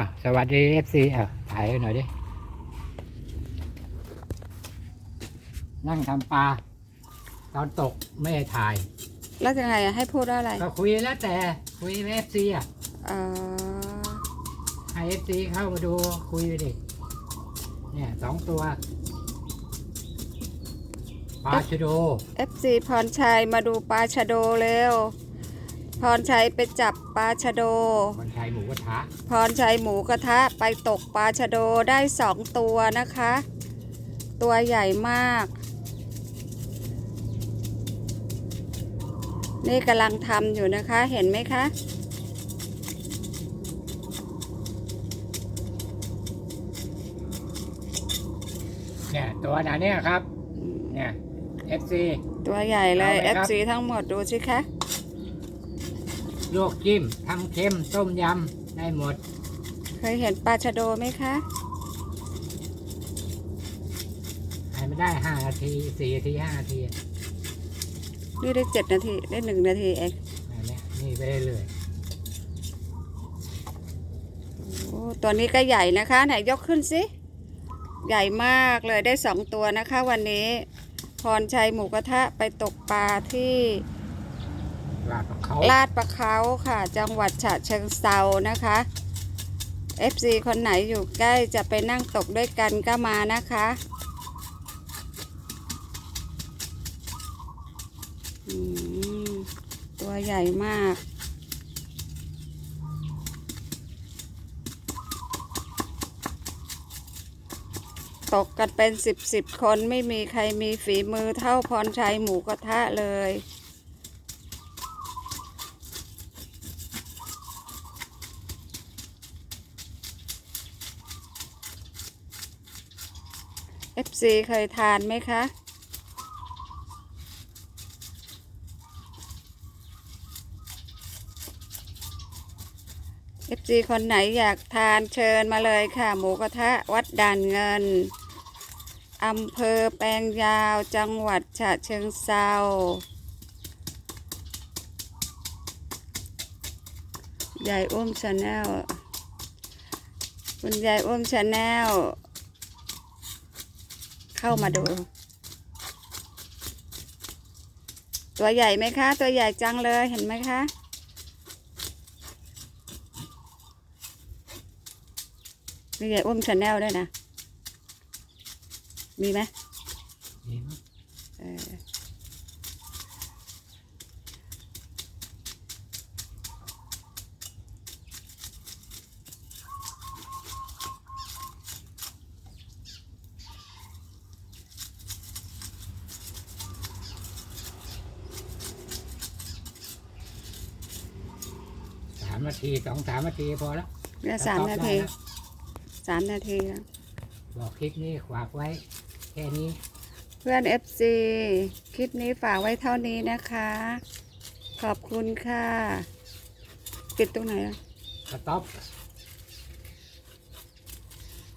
อะสวัสดีเอฟซีอะถ่ายให้หน่อยดิ นั่งทำปลา ตอนตกไม่ให้ถ่าย แล้วยังไงอะให้พูดว่าอะไรก็คุยแล้วแต่คุยเอฟซีอะเอ่อให้เอฟซีเข้ามาดูคุยไปดิ เนี่ยสองตัวปลาชะโด เอฟซีพรชัยมาดูปลาชะโดเร็ว พรชัยไปจับปลาชะโดคนไทยหมูกระทะพรชัยหมูกระทะไปตกปลาชะโดได้สองตัวนะคะ ตัวใหญ่มาก นี่กำลังทำอยู่นะคะ เห็นไหมคะ เนี่ยตัวไหนเนี่ยครับ เนี่ยเอฟซีตัวใหญ่เลย เอาไหมครับ FC ทั้งหมดดูสิคะ ลวกจิ้มทำเค็มต้มยำได้หมด เคยเห็นปลาชะโดไหมคะให้ไม่ได้ห้านาทีสี่นาทีห้านาทีนี่ได้เจ็ดนาที ได้หนึ่งนาทีเองอันเนี้ยนี่ไปเรื่อยโอ้ตัวนี้ก็ใหญ่นะคะ ไหนยกขึ้นสิ ใหญ่มากเลยได้สองตัวนะคะ วันนี้ พรชัยหมูกระทะไปตกปลาที่ๆ ลาดเขาลาดปลาเขาค่ะ จังหวัดฉะเชิงเซานะคะ FC คนไหนอยู่ใกล้จะไปนั่งตกด้วยกันก็มานะคะตัวใหญ่มาก ตกกันเป็นสิบสิบคนไม่มีใครมีฝีมือเท่าพรชัยหมูกระทะเลย FC เคยทานไหมคะ FC คนไหนอยากทานเชิญมาเลยค่ะ หมูกระทะวัดด่านเงินอำเภอแปลงยาวจังหวัดฉะเชิงเซายายอุ้มชาแนลคุณยายอุ้มชาแนล เข้ามาดู ตัวใหญ่ไหมคะ ตัวใหญ่จังเลยเห็นไหมคะมีใหญ่อุ้มชาแนลด้วยนะ มีไหมนี่มั้งเออามนาทีสองสามนาทีพอแล้วเนี่ยสามนาทีสามนาทีแล้วบอกคลิปนี้ฝากไว้ แค่นี้ เพื่อน FC คลิปนี้ฝากไว้เท่านี้นะคะ ขอบคุณค่ะปิดตรงไหนอะสต็อป